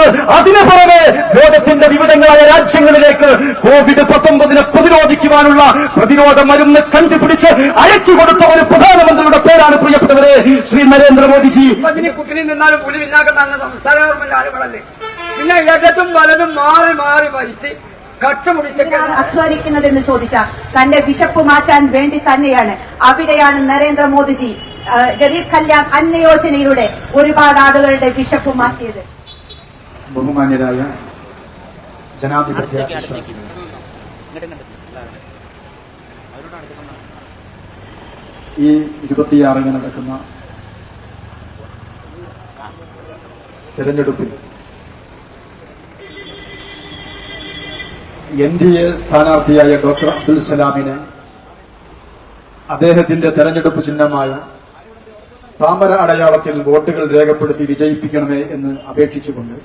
കൊടുത്ത് അതിനു പുറമെ ലോകത്തിന്റെ വിവിധങ്ങളായ രാജ്യങ്ങളിലേക്ക് കോവിഡ് പത്തൊമ്പതിനെ പ്രതിരോധിക്കുവാനുള്ള പ്രതിരോധ മരുന്ന് കണ്ടുപിടിച്ച് അയച്ചു കൊടുത്ത ഒരു പ്രധാനമന്ത്രിയുടെ പേരാണ് പ്രിയപ്പെട്ടവരെ ശ്രീ നരേന്ദ്രമോദിജി. അതിന് കുട്ടിയിൽ നിന്നാലും പുലി പിന്നാക്കുന്ന സംസ്ഥാന ഗവൺമെന്റ് ആളുകളല്ലേ പിന്നെ ഇടതും വലതും മാറി മാറി മരിച്ച് അധ്വാനിക്കുന്നത് എന്ന് ചോദിച്ചാൽ തന്റെ വിശപ്പ് മാറ്റാൻ വേണ്ടി തന്നെയാണ്. അവിടെയാണ് നരേന്ദ്രമോദിജി ഗരീബ് കല്യാൺ അന്ന യോജനയിലൂടെ ഒരുപാട് ആളുകളുടെ വിശപ്പ് മാറ്റിയത്. ബഹുമാന്യരായ ജനാധിപത്യ വിശ്വാസികൾ. ഈ ഇരുപത്തിയാറിന് നടക്കുന്ന തെരഞ്ഞെടുപ്പിൽ എൻ ഡി എ സ്ഥാനാർത്ഥിയായ ഡോക്ടർ അബ്ദുൽ സലാമിനെ അദ്ദേഹത്തിന്റെ തെരഞ്ഞെടുപ്പ് ചിഹ്നമായ താമര അടയാളത്തിൽ വോട്ടുകൾ രേഖപ്പെടുത്തി വിജയിപ്പിക്കണമേ എന്ന് അപേക്ഷിച്ചുകൊണ്ട്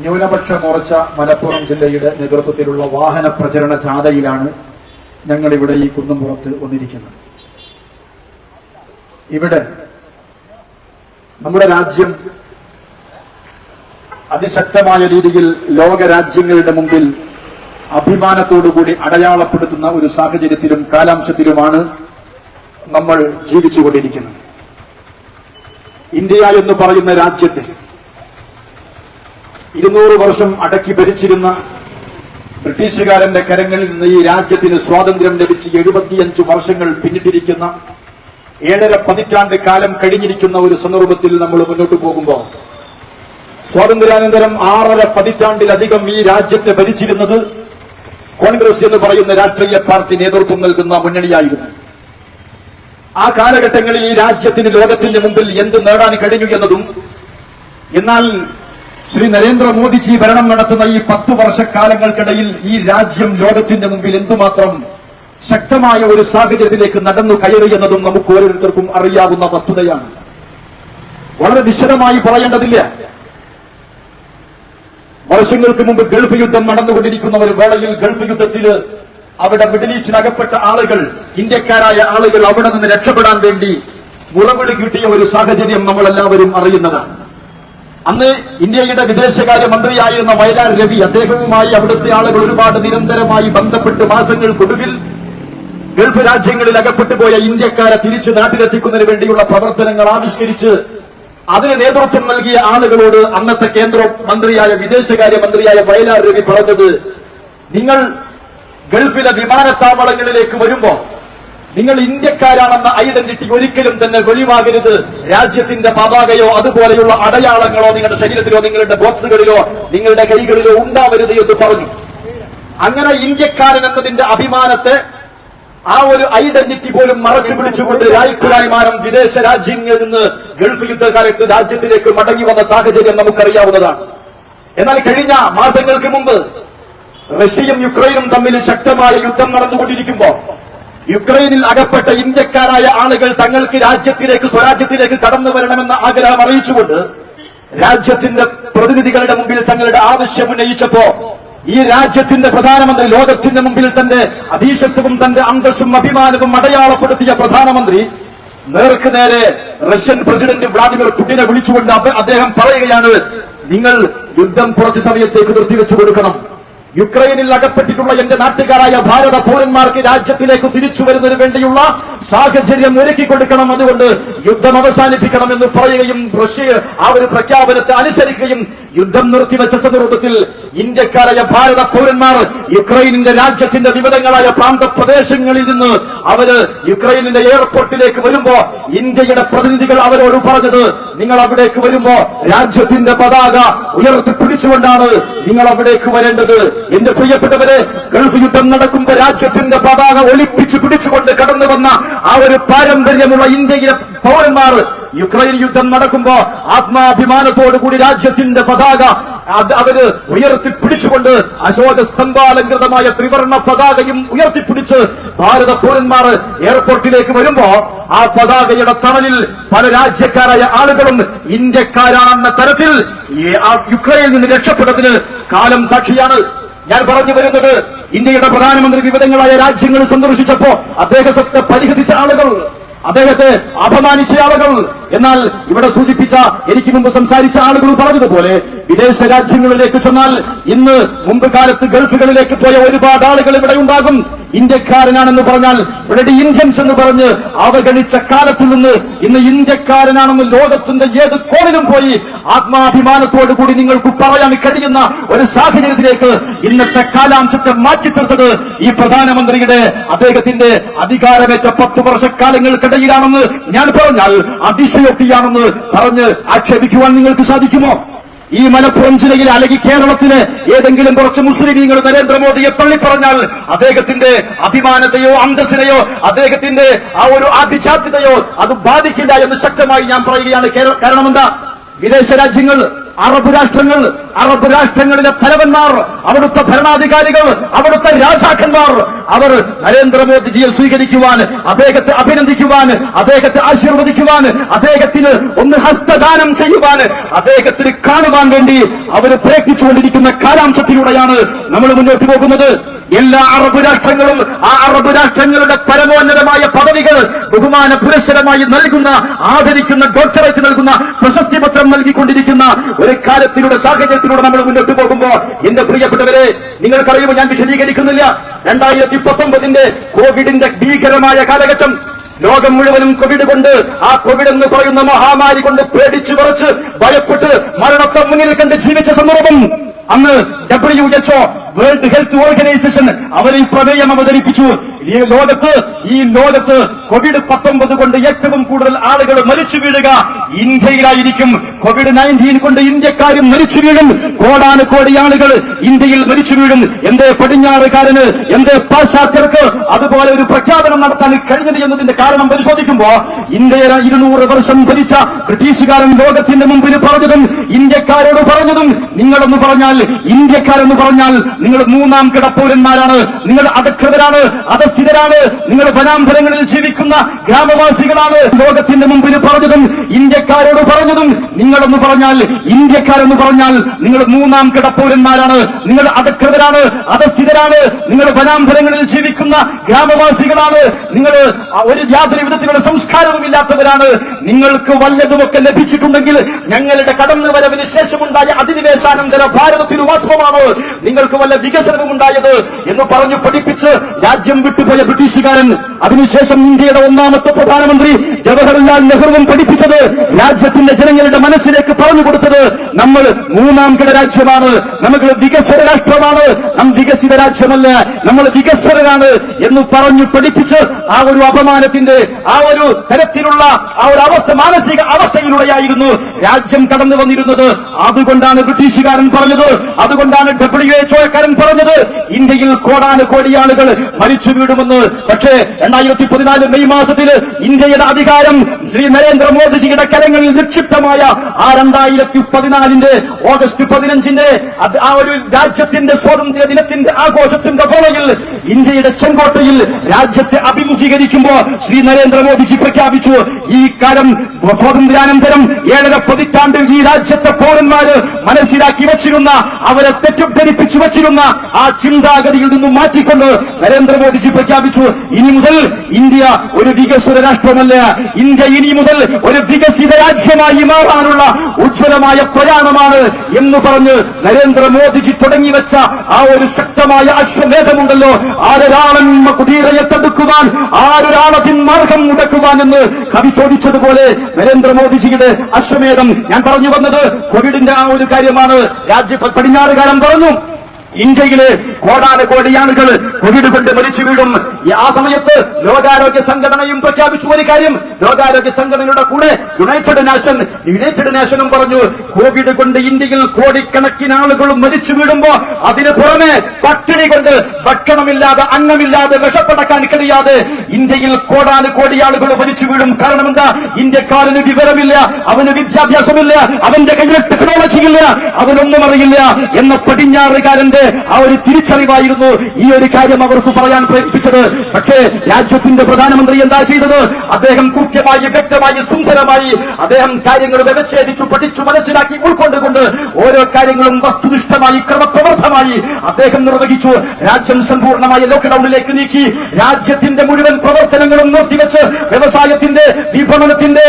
ന്യൂനപക്ഷ മോർച്ച മലപ്പുറം ജില്ലയുടെ നേതൃത്വത്തിലുള്ള വാഹന പ്രചരണ ജാഥയിലാണ് ഞങ്ങളിവിടെ ഈ കുന്നുംപുറത്ത് വന്നിരിക്കുന്നത്. ഇവിടെ നമ്മുടെ രാജ്യം അതിശക്തമായ രീതിയിൽ ലോക രാജ്യങ്ങളുടെ മുമ്പിൽ അഭിമാനത്തോടുകൂടി അടയാളപ്പെടുത്തുന്ന ഒരു സാഹചര്യത്തിലും കാലാംശത്തിലുമാണ് നമ്മൾ ജീവിച്ചുകൊണ്ടിരിക്കുന്നത്. ഇന്ത്യ എന്ന് പറയുന്ന രാജ്യത്തെ ഇരുന്നൂറ് വർഷം അടക്കി ഭരിച്ചിരുന്ന ബ്രിട്ടീഷുകാരന്റെ കരങ്ങളിൽ നിന്ന് ഈ രാജ്യത്തിന് സ്വാതന്ത്ര്യം ലഭിച്ച് എഴുപത്തിയഞ്ച് വർഷങ്ങൾ പിന്നിട്ടിരിക്കുന്ന ഏഴര പതിറ്റാണ്ട് കാലം കഴിഞ്ഞിരിക്കുന്ന ഒരു സന്ദർഭത്തിൽ നമ്മൾ മുന്നോട്ട് പോകുമ്പോൾ സ്വാതന്ത്ര്യാനന്തരം ആറര പതിറ്റാണ്ടിലധികം ഈ രാജ്യത്തെ ഭരിച്ചിരുന്നത് കോൺഗ്രസ് എന്ന് പറയുന്ന രാഷ്ട്രീയ പാർട്ടി നേതൃത്വം നൽകുന്ന മുന്നണിയായിരുന്നു. ആ കാലഘട്ടങ്ങളിൽ ഈ രാജ്യത്തിന് ലോകത്തിന്റെ മുമ്പിൽ എന്ത് നേടാൻ കഴിഞ്ഞു എന്നതും എന്നാൽ ശ്രീ നരേന്ദ്രമോദിജി ഭരണം നടത്തുന്ന ഈ പത്തു വർഷക്കാലങ്ങൾക്കിടയിൽ ഈ രാജ്യം ലോകത്തിന്റെ മുമ്പിൽ എന്തുമാത്രം ശക്തമായ ഒരു സാഹചര്യത്തിലേക്ക് നടന്നു കയറി എന്നതും നമുക്ക് ഓരോരുത്തർക്കും അറിയാവുന്ന വസ്തുതയാണ്. വളരെ വിശദമായി പറയേണ്ടതില്ല. വർഷങ്ങൾക്ക് മുമ്പ് ഗൾഫ് യുദ്ധം നടന്നുകൊണ്ടിരിക്കുന്ന ഒരു വേളയിൽ ഗൾഫ് യുദ്ധത്തിൽ അവിടെ മിഡിൽ ഈസ്റ്റിൽ അകപ്പെട്ട ആളുകൾ ഇന്ത്യക്കാരായ ആളുകൾ അവിടെ നിന്ന് രക്ഷപ്പെടാൻ വേണ്ടി മുളവിളി കിട്ടിയ ഒരു സാഹചര്യം നമ്മളെല്ലാവരും അറിയുന്നതാണ്. അന്ന് ഇന്ത്യയുടെ വിദേശകാര്യ മന്ത്രിയായിരുന്ന വയലാർ രവി അദ്ദേഹവുമായി അവിടുത്തെ ആളുകൾ ഒരുപാട് നിരന്തരമായി ബന്ധപ്പെട്ട് മാസങ്ങൾക്കൊടുവിൽ ഗൾഫ് രാജ്യങ്ങളിൽ അകപ്പെട്ടു പോയ ഇന്ത്യക്കാരെ തിരിച്ച് നാട്ടിലെത്തിക്കുന്നതിന് വേണ്ടിയുള്ള പ്രവർത്തനങ്ങൾ ആവിഷ്കരിച്ച് അതിന് നേതൃത്വം നൽകിയ ആളുകളോട് അന്നത്തെ കേന്ദ്ര മന്ത്രിയായ വിദേശകാര്യ മന്ത്രിയായ വയലാർ രവി പറഞ്ഞത് നിങ്ങൾ ഗൾഫിലെ വിമാനത്താവളങ്ങളിലേക്ക് വരുമ്പോ നിങ്ങൾ ഇന്ത്യക്കാരാണെന്ന ഐഡന്റിറ്റി ഒരിക്കലും തന്നെ വെളിവാകരുത്. രാജ്യത്തിന്റെ പതാകയോ അതുപോലെയുള്ള അടയാളങ്ങളോ നിങ്ങളുടെ ശരീരത്തിലോ നിങ്ങളുടെ ബോക്സുകളിലോ നിങ്ങളുടെ കൈകളിലോ ഉണ്ടാവരുത് എന്ന് പറഞ്ഞു. അങ്ങനെ ഇന്ത്യക്കാരൻ എന്നതിന്റെ അഭിമാനത്തെ ആ ഒരു ഐഡന്റിറ്റി പോലും മറച്ചു പിടിച്ചുകൊണ്ട് രായ്ക്കുരായ്മാനം വിദേശ രാജ്യങ്ങളിൽ നിന്ന് ഗൾഫ് യുദ്ധകാലത്ത് രാജ്യത്തിലേക്ക് മടങ്ങി വന്ന സാഹചര്യം നമുക്കറിയാവുന്നതാണ്. എന്നാൽ കഴിഞ്ഞ മാസങ്ങൾക്ക് മുമ്പ് റഷ്യയും യുക്രൈനും തമ്മിൽ ശക്തമായ യുദ്ധം നടന്നുകൊണ്ടിരിക്കുമ്പോ യുക്രൈനിൽ അകപ്പെട്ട ഇന്ത്യക്കാരായ ആളുകൾ തങ്ങൾക്ക് രാജ്യത്തിലേക്ക് സ്വരാജ്യത്തിലേക്ക് കടന്നു വരണമെന്ന ആഗ്രഹം അറിയിച്ചുകൊണ്ട് രാജ്യത്തിന്റെ പ്രതിനിധികളുടെ മുമ്പിൽ തങ്ങളുടെ ആവശ്യം ഉന്നയിച്ചപ്പോ ഈ രാജ്യത്തിന്റെ പ്രധാനമന്ത്രി ലോകത്തിന്റെ മുമ്പിൽ തന്റെ അധീശത്വവും തന്റെ അന്തസ്സും അഭിമാനവും അടയാളപ്പെടുത്തിയ പ്രധാനമന്ത്രി നേർക്ക് നേരെ റഷ്യൻ പ്രസിഡന്റ് വ്ളാദിമിർ പുടിനെ വിളിച്ചുകൊണ്ട് അദ്ദേഹം പറയുകയാണ് നിങ്ങൾ യുദ്ധം കുറച്ചു സമയത്തേക്ക് നിർത്തിവെച്ചു കൊടുക്കണം. യുക്രൈനിൽ അകപ്പെട്ടിട്ടുള്ള എന്റെ നാട്ടുകാരായ ഭാരത പൗരന്മാർക്ക് രാജ്യത്തിലേക്ക് തിരിച്ചു വരുന്നതിന് വേണ്ടിയുള്ള സാഹചര്യം ഒരുക്കി കൊടുക്കണം അതുകൊണ്ട് യുദ്ധം അവസാനിപ്പിക്കണം എന്ന് പറയുകയും റഷ്യ ആ ഒരു പ്രഖ്യാപനത്തെ അനുസരിക്കുകയും യുദ്ധം നിർത്തിവെച്ച സന്ദർഭത്തിൽ ഇന്ത്യക്കാരായ ഭാരത പൗരന്മാർ യുക്രൈനിന്റെ രാജ്യത്തിന്റെ വിവിധങ്ങളായ പ്രാന്തപ്രദേശങ്ങളിൽ നിന്ന് അവർ യുക്രൈനിന്റെ എയർപോർട്ടിലേക്ക് വരുമ്പോ ഇന്ത്യയുടെ പ്രതിനിധികൾ അവരോട് പറഞ്ഞത് നിങ്ങൾ അവിടേക്ക് വരുമ്പോ രാജ്യത്തിന്റെ പതാക ഉയർത്തി പിടിച്ചുകൊണ്ടാണ് നിങ്ങൾ അവിടേക്ക് വരേണ്ടത്. എന്റെ പ്രിയപ്പെട്ടവരെ ഗൾഫ് യുദ്ധം നടക്കുമ്പോ രാജ്യത്തിന്റെ പതാക ഒളിപ്പിച്ച് പിടിച്ചുകൊണ്ട് കടന്നു വന്ന ആ ഒരു പാരമ്പര്യമുള്ള ഇന്ത്യയിലെ പൗരന്മാർ യുക്രൈൻ യുദ്ധം നടക്കുമ്പോ ആത്മാഭിമാനത്തോടു കൂടി രാജ്യത്തിന്റെ പതാക അവർ ഉയർത്തി പിടിച്ചുകൊണ്ട് അശോക സ്തംഭാലങ്കൃതമായ ത്രിവർണ പതാകയും ഉയർത്തിപ്പിടിച്ച് ഭാരത പൗരന്മാർ എയർപോർട്ടിലേക്ക് വരുമ്പോ ആ പതാകയുടെ തണലിൽ പല രാജ്യക്കാരായ ആളുകളും ഇന്ത്യക്കാരാണെന്ന തരത്തിൽ യുക്രൈനിൽ നിന്ന് രക്ഷപ്പെട്ടതിന് കാലം സാക്ഷിയാണ് ഞാൻ പറഞ്ഞു വരുന്നത്. ഇന്ത്യയുടെ പ്രധാനമന്ത്രി വിവിധങ്ങളായ രാജ്യങ്ങൾ സന്ദർശിച്ചപ്പോ അദ്ദേഹത്തെ പരിഹസിച്ച ആളുകൾ അദ്ദേഹത്തെ അപമാനിച്ച ആളുകൾ എന്നാൽ ഇവിടെ സൂചിപ്പിച്ച എനിക്ക് മുമ്പ് സംസാരിച്ച ആളുകൾ പറഞ്ഞതുപോലെ വിദേശ രാജ്യങ്ങളിലേക്ക് ചെന്നാൽ ഇന്ന് മുമ്പ് കാലത്ത് ഗൾഫുകളിലേക്ക് പോയ ഒരുപാട് ആളുകൾ ഇവിടെ ഉണ്ടാകും. ഇന്ത്യക്കാരനാണെന്ന് പറഞ്ഞാൽ ബ്ലഡി ഇന്ത്യൻസ് എന്ന് പറഞ്ഞ് അവഗണിച്ച കാലത്തിൽ നിന്ന് ഇന്ന് ഇന്ത്യക്കാരനാണെന്ന് ലോകത്തിന്റെ ഏത് കോണിലും പോയി ആത്മാഭിമാനത്തോടു കൂടി നിങ്ങൾക്ക് പറയാൻ കഴിയുന്ന ഒരു സാഹചര്യത്തിലേക്ക് ഇന്നത്തെ കാലാംശത്തെ മാറ്റിത്തീർത്തത് ഈ പ്രധാനമന്ത്രിയുടെ അദ്ദേഹത്തിന്റെ അധികാരമേറ്റ പത്തു വർഷക്കാലങ്ങൾക്കിടയിലാണെന്ന് ഞാൻ പറഞ്ഞാൽ അതിശയോക്തിയാണെന്ന് പറഞ്ഞ് ആക്ഷേപിക്കുവാൻ നിങ്ങൾക്ക് സാധിക്കുമോ? ഈ മലപ്പുറം ജില്ലയിൽ അല്ലെങ്കിൽ കേരളത്തിന് ഏതെങ്കിലും കുറച്ച് മുസ്ലിമീങ്ങൾ നരേന്ദ്രമോദിയെ തള്ളിപ്പറഞ്ഞാൽ അദ്ദേഹത്തിന്റെ അഭിമാനത്തെയോ അന്തസ്സിനെയോ അദ്ദേഹത്തിന്റെ ആ ഒരു അഭിജാത്യതയോ അത് ബാധിക്കില്ല എന്ന് ശക്തമായി ഞാൻ പറയുകയാണ്. കേര- കാരണം എന്താ? വിദേശ രാജ്യങ്ങൾ അറബ് രാഷ്ട്രങ്ങൾ അറബ് രാഷ്ട്രങ്ങളിലെ തലവന്മാർ അവിടുത്തെ ഭരണാധികാരികൾ അവിടുത്തെ രാജാക്കന്മാർ അവർ നരേന്ദ്രമോദിജിയെ സ്വീകരിക്കുവാൻ അദ്ദേഹത്തെ അഭിനന്ദിക്കുവാൻ അദ്ദേഹത്തെ ആശീർവദിക്കുവാൻ അദ്ദേഹത്തിന് ഒന്ന് ഹസ്തദാനം ചെയ്യുവാൻ അദ്ദേഹത്തിന് കാണുവാൻ വേണ്ടി അവർ പ്രയത്നിച്ചുകൊണ്ടിരിക്കുന്ന കാലാംശത്തിലൂടെയാണ് നമ്മൾ മുന്നോട്ട് പോകുന്നത്. എല്ലാ അറബ് രാഷ്ട്രങ്ങളും ആ അറബ് രാഷ്ട്രങ്ങളുടെ പരമോന്നതമായ പദവികൾ ബഹുമാന പുരസ്സരമായി നൽകുന്ന ആദരിക്കുന്ന ഡോക്ടറേറ്റ് നൽകുന്ന പ്രശസ്തി പത്രം നൽകിക്കൊണ്ടിരിക്കുന്ന ഒരു കാലത്തിലൂടെ സാഹചര്യത്തിലൂടെ നമ്മൾ മുന്നോട്ട് പോകുമ്പോൾ എന്റെ പ്രിയപ്പെട്ടവരെ നിങ്ങൾക്കറിയുമ്പോൾ ഞാൻ വിശദീകരിക്കുന്നില്ല? രണ്ടായിരത്തി പത്തൊമ്പതിന്റെ കോവിഡിന്റെ ഭീകരമായ കാലഘട്ടം. ലോകം മുഴുവനും കോവിഡ് കൊണ്ട് ആ കോവിഡ് എന്ന് പറയുന്ന മഹാമാരി കൊണ്ട് പേടിച്ചു കുറച്ച് ഭയപ്പെട്ട് മരണത്തെ മുന്നിൽ കണ്ട് ജീവിച്ച സന്ദർഭം. അന്ന് W H O World Health Organisation അവരിൽ പ്രമേയം അവതരിപ്പിച്ചു. ഈ ലോകത്ത് ഈ ലോകത്ത് കോവിഡ് പത്തൊമ്പത് കൊണ്ട് ഏറ്റവും കൂടുതൽ ആളുകൾ മരിച്ചു വീഴുക. ഇന്ത്യയിലായിരിക്കും കോവിഡ് നയന്റീൻ കൊണ്ട് ഇന്ത്യക്കാരും മരിച്ചു വീഴും. കോടാന കോടി ആളുകൾ ഇന്ത്യയിൽ മരിച്ചു വീഴും. എന്തേ പടിഞ്ഞാറുകാരന് എന്തേ പാശ്ചാത്യർക്ക് അതുപോലെ ഒരു പ്രഖ്യാപനം നടത്താൻ കഴിഞ്ഞത് എന്നതിന്റെ കാരണം പരിശോധിക്കുമ്പോ ഇന്ത്യയെ ഇരുന്നൂറ് വർഷം ഭരിച്ച ബ്രിട്ടീഷുകാരൻ ലോകത്തിന്റെ മുമ്പിൽ പറഞ്ഞതും ഇന്ത്യക്കാരോട് പറഞ്ഞതും നിങ്ങളെന്ന് പറഞ്ഞാൽ ഇന്ത്യക്കാരെന്ന് പറഞ്ഞാൽ നിങ്ങൾ മൂന്നാം കിടപ്പൂരന്മാരാണ്. നിങ്ങൾ അധകൃതരാണ് അധസ്ഥിതരാണ് നിങ്ങൾ വനാന്തരങ്ങളിൽ ജീവിക്കുന്ന ഗ്രാമവാസികളാണ്. ലോകത്തിന്റെ മുമ്പിൽ പറഞ്ഞതും ഇന്ത്യക്കാരോട് പറഞ്ഞതും നിങ്ങളെന്ന് പറഞ്ഞാൽ ഇന്ത്യക്കാരെന്ന് പറഞ്ഞാൽ നിങ്ങൾ മൂന്നാം കിടപ്പൂരന്മാരാണ് നിങ്ങൾ അധികൃതരാണ് അധസ്ഥിതരാണ്. നിങ്ങൾ വനാന്തരങ്ങളിൽ ജീവിക്കുന്ന ഗ്രാമവാസികളാണ്. നിങ്ങൾ ഒരു യാതൊരു വിധത്തിലുള്ള സംസ്കാരവും ഇല്ലാത്തവരാണ്. നിങ്ങൾക്ക് വല്ലതുമൊക്കെ ലഭിച്ചിട്ടുണ്ടെങ്കിൽ ഞങ്ങളുടെ കടന്നു വരവിന് ശേഷമുണ്ടായ അധിനിവേശാനന്തര ഭാരതത്തിന് മാത്രമാണ് നിങ്ങൾക്ക് വല്ല വികസനവും ഉണ്ടായത് എന്ന് പറഞ്ഞു പഠിപ്പിച്ച് രാജ്യം വിട്ടുപോയ ബ്രിട്ടീഷുകാരൻ അതിനുശേഷം ഇന്ത്യയുടെ ഒന്നാമത്തെ പ്രധാനമന്ത്രി ജവഹർലാൽ നെഹ്റുവും പഠിപ്പിച്ചത് രാജ്യത്തിന്റെ ജനങ്ങളുടെ മനസ്സിലേക്ക് പറഞ്ഞു കൊടുത്തത് നമ്മൾ മൂന്നാം കിട രാജ്യമാണ് നമുക്ക് വികസന രാഷ്ട്രമാണ് നാം വികസിത രാജ്യമല്ല നമ്മൾ വികസ്വരരാണ് എന്ന് പറഞ്ഞു പഠിപ്പിച്ച് ആ ഒരു അപമാനത്തിന്റെ ആ ഒരു തരത്തിലുള്ള ആ ഒരു അവസ്ഥ മാനസിക അവസ്ഥയിലൂടെയായിരുന്നു രാജ്യം കടന്നു വന്നിരുന്നത്. അതുകൊണ്ടാണ് ബ്രിട്ടീഷുകാരൻ പറഞ്ഞത് അതുകൊണ്ടാണ് ഡബ്ല്യു എച്ച്ഒക്കാരൻ പറഞ്ഞത് ഇന്ത്യയിൽ കോടാനുകോടി ആളുകൾ മരിച്ചു വീഴുമെന്ന് പക്ഷേ രണ്ടായിരത്തി പതിനാല് മെയ് മാസത്തിൽ ഇന്ത്യയുടെ അധികാരം ശ്രീ നരേന്ദ്രമോദിജിയുടെ കരങ്ങളിൽ നിക്ഷിപ്തമായ ആ രണ്ടായിരത്തി പതിനാലിന്റെ ഓഗസ്റ്റ് പതിനഞ്ചിന്റെ ആ ഒരു രാജ്യത്തിന്റെ സ്വാതന്ത്ര്യ ദിനത്തിന്റെ ആഘോഷത്തിന്റെ കോളയിൽ ഇന്ത്യയുടെ ചെങ്കോട്ടയിൽ രാജ്യത്തെ അഭിമുഖീകരിക്കുമ്പോൾ ശ്രീ നരേന്ദ്രമോദിജി പ്രഖ്യാപിച്ചു ഈ കാലം സ്വാതന്ത്ര്യാനന്തരം ഏഴര പതിറ്റാണ്ടിൽ ഈ രാജ്യത്തെ പൗരന്മാര് മനസ്സിലാക്കി വച്ചിരുന്ന അവരെ തെറ്റിദ്ധരിപ്പിച്ചു വച്ചിരുന്ന ആ ചിന്താഗതിയിൽ നിന്നും മാറ്റിക്കൊണ്ട് നരേന്ദ്രമോദിജി പ്രഖ്യാപിച്ചു. ഇനി മുതൽ ഇന്ത്യ ഒരു വികസിത രാഷ്ട്രമല്ല. ഇന്ത്യ ഇനി മുതൽ ഒരു വികസിത രാജ്യമായി മാറാനുള്ള ഉജ്ജ്വലമായ പ്രയാണമാണ് എന്ന് പറഞ്ഞ് നരേന്ദ്രമോദിജി തുടങ്ങി വെച്ച ആ ഒരു ശക്തമായ അശ്വമേധമുണ്ടല്ലോ ആരൊരാളൻ കുടീരയെ തടുക്കുവാൻ ആരൊരാളതിൻ മാർഗം മുടക്കുവാൻ എന്ന് കവി ചോദിച്ചതുപോലെ നരേന്ദ്രമോദിജിയുടെ അശ്വമേധം ഞാൻ പറഞ്ഞു വന്നത് കോവിഡിന്റെ ആ ഒരു കാര്യമാണ്. രാജ്യ പടിഞ്ഞാറുകാലം പറഞ്ഞു ഇന്ത്യയിലെ കോടാന കോടി ആളുകൾ കൊണ്ട് മരിച്ചു വീഴും. ആ സമയത്ത് ലോകാരോഗ്യ സംഘടനയും പ്രഖ്യാപിച്ചു ഒരു കാര്യം. ലോകാരോഗ്യ സംഘടനയുടെ കൂടെ യുണൈറ്റഡ് നാഷൻ യുണൈറ്റഡ് നാഷനും പറഞ്ഞു കോവിഡ് കൊണ്ട് ഇന്ത്യയിൽ കോടിക്കണക്കിന് ആളുകൾ മരിച്ചു വീഴുമ്പോ അതിന് പുറമെ പട്ടിണി കൊണ്ട് ഭക്ഷണമില്ലാതെ അംഗമില്ലാതെ വിഷപ്പടക്കാൻ കഴിയാതെ ഇന്ത്യയിൽ കോടാന് കോടി ആളുകൾ മരിച്ചു വീടും കാരണം എന്താ? ഇന്ത്യക്കാരന് വിവരമില്ല അവന് വിദ്യാഭ്യാസമില്ല അവന്റെ കയ്യിൽ ടെക്നോളജി ഇല്ല അവനൊന്നും അറിയില്ല എന്ന പടിഞ്ഞാറുകാരന്റെ ആ ഒരു തിരിച്ചറിവായിരുന്നു ഈ ഒരു കാര്യം അവർക്ക് പറയാൻ പ്രേരിപ്പിച്ചത്. പക്ഷേ രാജ്യത്തിന്റെ പ്രധാനമന്ത്രി എന്താ ചെയ്തത്? അദ്ദേഹം കൃത്യമായി വ്യക്തമായി സുന്ദരമായി അദ്ദേഹം കാര്യങ്ങൾ വ്യവച്ഛേദിച്ചു പഠിച്ചു മനസ്സിലാക്കി ഉൾക്കൊണ്ടുകൊണ്ട് ഓരോ കാര്യങ്ങളും വസ്തുനിഷ്ഠമായി ക്രമപ്രവർത്തമായി അദ്ദേഹം നിർവഹിച്ചു. രാജ്യം സമ്പൂർണമായ ലോക്ക്ഡൌണിലേക്ക് നീക്കി. രാജ്യത്തിന്റെ മുഴുവൻ പ്രവർത്തനങ്ങളും നിർത്തിവെച്ച് വ്യവസായത്തിന്റെ വിപണനത്തിന്റെ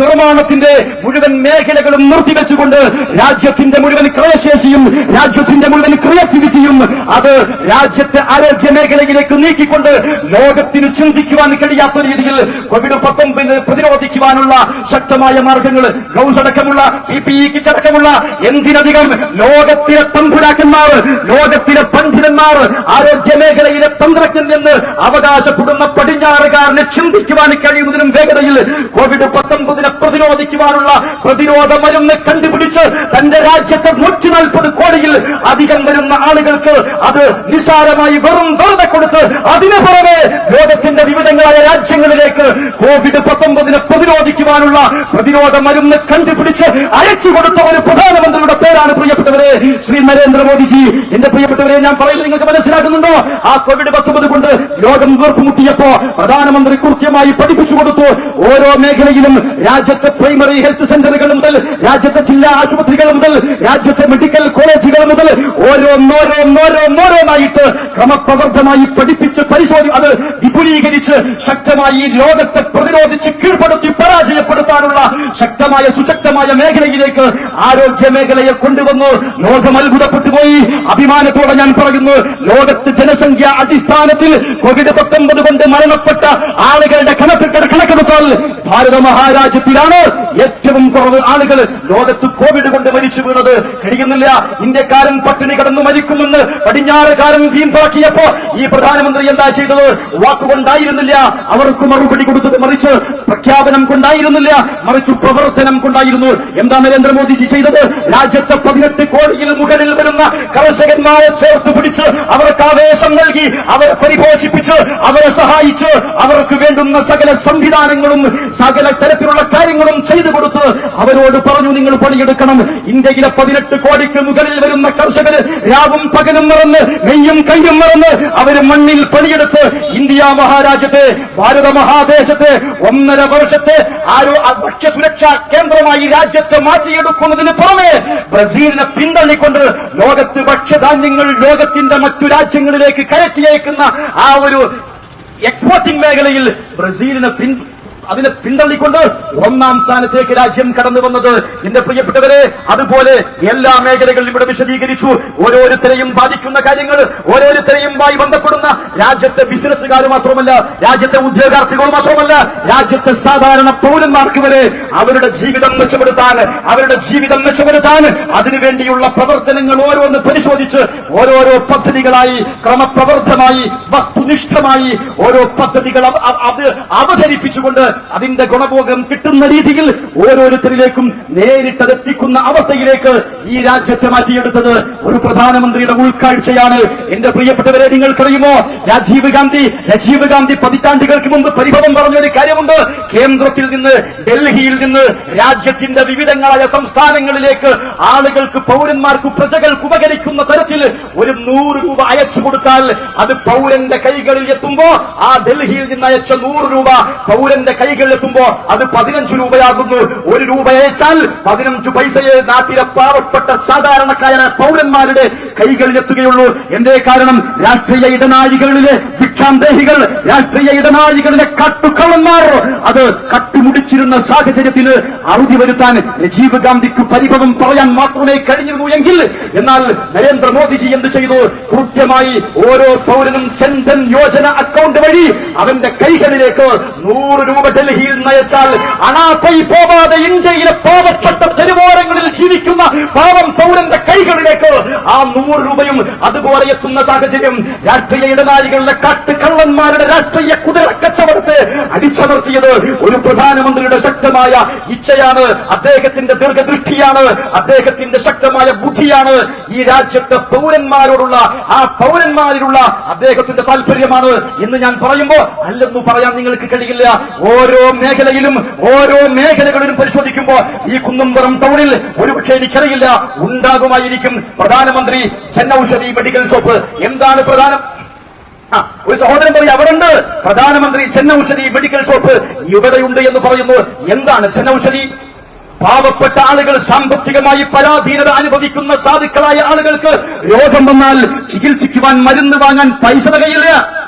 നിർമ്മാണത്തിന്റെ മുഴുവൻ മേഖലകളും നിർത്തിവെച്ചുകൊണ്ട് രാജ്യത്തിന്റെ മുഴുവൻ ക്രയശേഷിയും രാജ്യത്തിന്റെ മുഴുവൻ ക്രിയേറ്റിവിറ്റിയും അത് രാജ്യത്തെ ആരോഗ്യ മേഖലയിലേക്ക് നീക്കിക്കൊണ്ട് ലോകത്തിന് ചിന്തിക്കുവാൻ കഴിയാത്ത രീതിയിൽ കോവിഡ് പത്തൊമ്പതിന് പ്രതിരോധിക്കുവാനുള്ള ശക്തമായ മാർഗങ്ങൾ ഗ്ലൗസ് അടക്കമുള്ള പി പി ഇ കിറ്റ് അടക്കമുള്ള എന്തിനധികം ലോകത്തിലെ തമ്പുരാക്കന്മാർ ലോകത്തിലെ പണ്ഡിതന്മാർ ആരോഗ്യ മേഖലയിലെ തന്ത്രജ്ഞൻ എന്ന് അവകാശപ്പെടുന്ന പടിഞ്ഞാറുകാരനെ ചിന്തിക്കുവാൻ കഴിയുന്നതിനും വേഗതയിൽ കോവിഡ് പത്തൊമ്പതിനെ പ്രതിരോധിക്കുവാനുള്ള പ്രതിരോധ മരുന്ന് കണ്ടുപിടിച്ച് തന്റെ രാജ്യത്തെ നൂറ്റി നാൽപ്പത് കോടിയിൽ അധികം വരുന്ന ആളുകൾക്ക് അത് നിസ്സാരമായി വെറും വെറുതെ കൊടുത്ത് അതിനു പുറമെ ലോകത്തിന്റെ വിവിധങ്ങളായ രാജ്യങ്ങളിലേക്ക് കോവിഡ് പത്തൊമ്പതിനെ പ്രതിരോധിക്കുവാനുള്ള പ്രതിരോധ മരുന്ന് കണ്ടുപിടിച്ച് അയച്ചു കൊടുത്ത ഒരു പ്രധാനമന്ത്രിയുടെ പേരാണ് പ്രിയപ്പെട്ടവരെ ശ്രീ നരേന്ദ്രമോദിജി. എന്റെ പ്രിയപ്പെട്ടവരെ ഞാൻ പറയുന്നത് നിങ്ങൾക്ക് മനസ്സിലാക്കുന്നുണ്ടോ ആ കോവിഡ് പത്തൊമ്പത് കൊണ്ട് ലോകം വീർപ്പുമുട്ടിയപ്പോ പ്രധാനമന്ത്രി കൃത്യമായി പഠിപ്പിച്ചു കൊടുത്തു. ഓരോ മേഖലയിലും രാജ്യത്തെ പ്രൈമറി ഹെൽത്ത് സെന്ററുകൾ മുതൽ രാജ്യത്തെ ജില്ലാ ആശുപത്രികൾ മുതൽ രാജ്യത്തെ മെഡിക്കൽ കോളേജുകൾ മുതൽ ഓരോന്നോരോന്നോരോന്നോരോന്നായിട്ട് ക്രമപ്രവർത്തമായി പഠിപ്പിച്ച് അത് വിപുലീകരിച്ച് ശക്തമായി ഈ ലോകത്തെ പ്രതിരോധിച്ച് കീഴ്പ്പെടുത്തി പരാജയപ്പെടുത്താനുള്ള ശക്തമായ സുശക്തമായ മേഖലയിലേക്ക് ആരോഗ്യ മേഖലയെ കൊണ്ടുവന്നു ലോകം അത്ഭുതപ്പെട്ടു പോയി അഭിമാനത്തോടെ ഞാൻ പറയുന്നു ലോകത്ത് ജനസംഖ്യ അടിസ്ഥാനത്തിൽ കോവിഡ് പത്തൊമ്പത് കൊണ്ട് മരണപ്പെട്ട ആളുകളുടെ കണക്കെടുത്ത കണക്കെടുത്താൽ ഭാരത മഹാരാജ്യത്തിലാണ് ഏറ്റവും കുറവ് ആളുകൾ. ലോകത്ത് കോവിഡ് കൊണ്ട് മരിച്ചു വീണത്. കഴിയുന്നില്ല. ഇന്ത്യക്കാരൻ പട്ടിണി കടന്നു മരിക്കുമെന്ന് പടിഞ്ഞാറുകാരൻ വീമ്പാക്കിയപ്പോ ഈ പ്രധാനമന്ത്രി എന്താ ചെയ്തത്? വാക്കുകൊണ്ടായിരുന്നില്ല. അവർക്ക് മറുപടി കൊടുത്തത് മറിച്ച് പ്രഖ്യാപനം കൊണ്ടായിരുന്നില്ല. മറിച്ച് പ്രവർത്തനം കൊണ്ടായിരുന്നു. എന്താ നരേന്ദ്രമോദിജി ചെയ്തത്? രാജ്യത്തെ പതിനെട്ട് കോടിയിൽ മുകളിൽ വരുന്ന കർഷകന്മാരെ ചേർത്ത് പിടിച്ച് അവർക്ക് ആവേശം നൽകി അവരെ പരിപോഷിപ്പിച്ച് അവരെ സഹായിച്ച് അവർക്ക് വേണ്ടുന്ന സകല സംവിധാനങ്ങളും സകല തരത്തിലുള്ള കാര്യങ്ങളും ചെയ്തു കൊടുത്ത് അവരോട് പറഞ്ഞു നിങ്ങൾ പണിയെടുക്കണം. ഇന്ത്യയിലെ പതിനെട്ട് കോടിക്ക് മുകളിൽ വരുന്ന കർഷകർ രാവും പകലും മറന്ന് നെയ്യും കയ്യും മറന്ന് അവർ മണ്ണിൽ പണിയെടുത്ത് ഇന്ത്യ മഹാരാജ്യത്തെ ഭാരത മഹാദേശത്തെ ഒന്നര വർഷത്തെ ആരോ ഭക്ഷ്യസുരക്ഷാ കേന്ദ്രമായി രാജ്യത്തെ മാറ്റിയെടുക്കുന്നതിന് പുറമെ ബ്രസീലിനെ പിന്തള്ളിക്കൊണ്ട് ലോകത്ത് ഭക്ഷ്യധാന്യങ്ങൾ ലോകത്തിന്റെ മറ്റു രാജ്യങ്ങളിലേക്ക് കയറ്റിയേക്കുന്ന ആ ഒരു എക്സ്പോർട്ടിംഗ് മേഖലയിൽ ബ്രസീലിനെ പിൻ അതിനെ പിന്തള്ളിക്കൊണ്ട് ഒന്നാം സ്ഥാനത്തേക്ക് രാജ്യം കടന്നു വന്നത്. എന്റെ പ്രിയപ്പെട്ടവരെ അതുപോലെ എല്ലാ മേഖലകളിലും ഇവിടെ വിശദീകരിച്ചു. ഓരോരുത്തരെയും ബാധിക്കുന്ന കാര്യങ്ങൾ ഓരോരുത്തരെയുമായി ബന്ധപ്പെടുന്ന രാജ്യത്തെ ബിസിനസ്സുകാർ മാത്രമല്ല രാജ്യത്തെ ഉദ്യോഗാർത്ഥികൾ മാത്രമല്ല രാജ്യത്തെ സാധാരണ പൗരന്മാർക്ക് വരെ അവരുടെ ജീവിതം മെച്ചപ്പെടുത്താൻ അവരുടെ ജീവിതം മെച്ചപ്പെടുത്താൻ അതിനുവേണ്ടിയുള്ള പ്രവർത്തനങ്ങൾ ഓരോന്ന് പരിശോധിച്ച് ഓരോരോ പദ്ധതികളായി ക്രമപ്രവർത്തമായി വസ്തുനിഷ്ഠമായി ഓരോ പദ്ധതികൾ അത് അവതരിപ്പിച്ചുകൊണ്ട് അതിന്റെ ഗുണഭോഗം കിട്ടുന്ന രീതിയിൽ ഓരോരുത്തരിലേക്കും നേരിട്ടതെത്തിക്കുന്ന അവസ്ഥയിലേക്ക് ഈ രാജ്യത്തെ മാറ്റിയെടുത്തത് ഒരു പ്രധാനമന്ത്രിയുടെ ഉൾക്കാഴ്ചയാണ്. എന്റെ പ്രിയപ്പെട്ടവരെ നിങ്ങൾക്കറിയുമോ? രാജീവ് ഗാന്ധി രാജീവ് ഗാന്ധി പതിറ്റാണ്ടുകൾക്ക് മുമ്പ് പരിഭവം പറഞ്ഞ ഒരു കാര്യമുണ്ട്. കേന്ദ്രത്തിൽ നിന്ന് ഡൽഹിയിൽ നിന്ന് രാജ്യത്തിന്റെ വിവിധങ്ങളായ സംസ്ഥാനങ്ങളിലേക്ക് ആളുകൾക്ക് പൗരന്മാർക്ക് പ്രജകൾക്ക് ഉപകരിക്കുന്ന തരത്തിൽ ഒരു നൂറ് രൂപ അയച്ചു കൊടുത്താൽ അത് പൗരന്റെ കൈകളിൽ എത്തുമ്പോ ആ ഡൽഹിയിൽ നിന്ന് അയച്ച നൂറ് രൂപ പൗരന്റെ കൈകളിൽ എത്തുമ്പോ അത് പതിനഞ്ച് രൂപയാകുന്നു. ഒരു രൂപ അയച്ചാൽ പതിനഞ്ച് പൈസയെ നാട്ടിലെ പാവപ്പെട്ട സാധാരണക്കാരായ പൗരന്മാരുടെ കൈകളിൽ എത്തുകയുള്ളൂ. എന്തേ കാരണം? രാഷ്ട്രീയ ഇടനാഴികളിലെ ഭിക്ഷാന്തേഹികൾ രാഷ്ട്രീയ ഇടനാഴികളിലെ കട്ടുക്കള്ളന്മാർ അത് കട്ടുമുടിച്ചിരുന്ന സാഹചര്യത്തിന് അറുതി വരുത്താൻ രാജീവ് ഗാന്ധിക്ക് പരിഭവം പറയാൻ മാത്രമേ കഴിഞ്ഞിരുന്നു എങ്കിൽ എന്നാൽ നരേന്ദ്രമോദിജി എന്ത് ചെയ്തു? കൃത്യമായി ഓരോ പൗരനും ചന്ദൻ യോജന അക്കൗണ്ട് വഴി അവന്റെ കൈകളിലേക്ക് നൂറ് രൂപ ഡൽഹിയിൽ നയച്ചാൽ അണാപ്പൈ പോവാതെ ഇന്ത്യയിലെ പാവപ്പെട്ട തെരുവോരങ്ങളിൽ ജീവിക്കുന്ന പാവം പൗരന്റെ കൈകളിലേക്ക് ആ നൂറ് രൂപയും അതുപോലെ എത്തുന്ന സാഹചര്യം രാഷ്ട്രീയ ഇടനാഴികളുടെ കാട്ടുകള്ളന്മാരുടെ രാഷ്ട്രീയ കുതിര കച്ചവടത്തെ അടിച്ചമർത്തിയത് ഒരു പ്രധാനമന്ത്രിയുടെ ശക്തമായ ഇച്ഛയാണ് അദ്ദേഹത്തിന്റെ ദീർഘദൃഷ്ടിയാണ് അദ്ദേഹത്തിന്റെ ശക്തമായ ബുദ്ധിയാണ്. ഈ രാജ്യത്തെ പൗരന്മാരോടുള്ള ആ പൗരന്മാരിലുള്ള അദ്ദേഹത്തിന്റെ താല്പര്യമാണ് എന്ന് ഞാൻ പറയുമ്പോ അല്ലെന്ന് പറയാൻ നിങ്ങൾക്ക് കഴിയില്ല. ഓരോ മേഖലയിലും ഓരോ മേഖലകളിലും പരിശോധിക്കുമ്പോ ഈ കുന്നംപുറം ടൗണിൽ ഒരുപക്ഷെ എനിക്കറിയില്ല. ഉണ്ടാകുമായിരിക്കും പ്രധാനമന്ത്രി ജനൌഷധി മെഡിക്കൽ ഷോപ്പ്. എന്താണ് പ്രധാനം? ഒരു സഹോദരൻ പറയും അവരുണ്ട് പ്രധാനമന്ത്രി ചെന്നൌഷധി മെഡിക്കൽ ഷോപ്പ് ഇവിടെയുണ്ട് എന്ന് പറയുന്നു. എന്താണ് ചെന്നൌഷധി? പാവപ്പെട്ട ആളുകൾ സാമ്പത്തികമായി പരാധീനത അനുഭവിക്കുന്ന സാധുക്കളായ ആളുകൾക്ക് രോഗം വന്നാൽ ചികിത്സിക്കുവാൻ മരുന്ന് വാങ്ങാൻ പൈസ തികയില്ല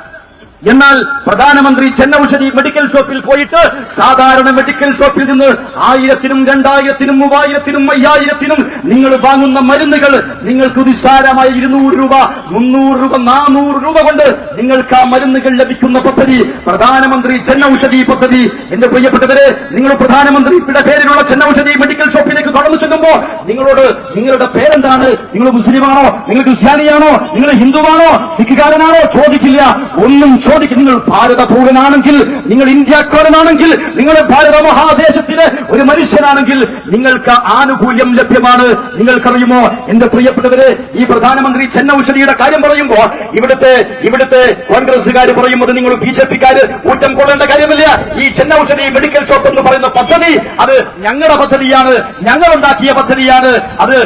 എന്നാൽ പ്രധാനമന്ത്രി ചെന്നൌഷധി മെഡിക്കൽ ഷോപ്പിൽ പോയിട്ട് സാധാരണ മെഡിക്കൽ ഷോപ്പിൽ നിന്ന് ആയിരത്തിനും രണ്ടായിരത്തിനും മൂവായിരത്തിനും അയ്യായിരത്തിനും നിങ്ങൾ വാങ്ങുന്ന മരുന്നുകൾ നിങ്ങൾക്ക് നിസ്സാരമായ ഇരുന്നൂറ് രൂപ മുന്നൂറ് രൂപ നാനൂറ് രൂപ കൊണ്ട് നിങ്ങൾക്ക് ആ മരുന്നുകൾ ലഭിക്കുന്ന പദ്ധതി പ്രധാനമന്ത്രി ചെന്നൌഷധി പദ്ധതി. എന്റെ പ്രിയപ്പെട്ടവരെ നിങ്ങൾ പ്രധാനമന്ത്രി പേരിലുള്ള ചെന്നൌഷധി മെഡിക്കൽ ഷോപ്പിലേക്ക് കടന്നു ചെല്ലുമ്പോ നിങ്ങളോട് നിങ്ങളുടെ പേരെന്താണ്? നിങ്ങൾ മുസ്ലിമാണോ? നിങ്ങൾ ക്രിസ്ത്യാനിയാണോ? നിങ്ങൾ ഹിന്ദുവാണോ? സിഖുകാരനാണോ? ചോദിക്കില്ല. ഒന്നും ചോദിക്കും നിങ്ങൾ ഭാരത പൗരനാണെങ്കിൽ നിങ്ങൾ ഇന്ത്യക്കാരനാണെങ്കിൽ നിങ്ങൾ ഭാരത മഹാദേശത്തിലെ ഒരു മനുഷ്യനാണെങ്കിൽ നിങ്ങൾക്ക് ആനുകൂല്യം ലഭ്യമാണ്. നിങ്ങൾക്കറിയുമോ? എന്റെ പ്രിയപ്പെട്ടവര് ഈ പ്രധാനമന്ത്രി ചെന്നൌഷധിയുടെ കാര്യം പറയുമ്പോ ഇവിടുത്തെ ഇവിടുത്തെ കോൺഗ്രസുകാർ പറയുമ്പോൾ നിങ്ങൾ ബി ജെ പിക്കാര് ഊറ്റം കൊള്ളേണ്ട കാര്യമില്ല. ഈ ചെന്നൌഷധി മെഡിക്കൽ ഷോപ്പ് എന്ന് പറയുന്ന പദ്ധതി അത് ഞങ്ങളുടെ പദ്ധതിയാണ്. ഞങ്ങൾ ഉണ്ടാക്കിയ പദ്ധതിയാണ്. അത്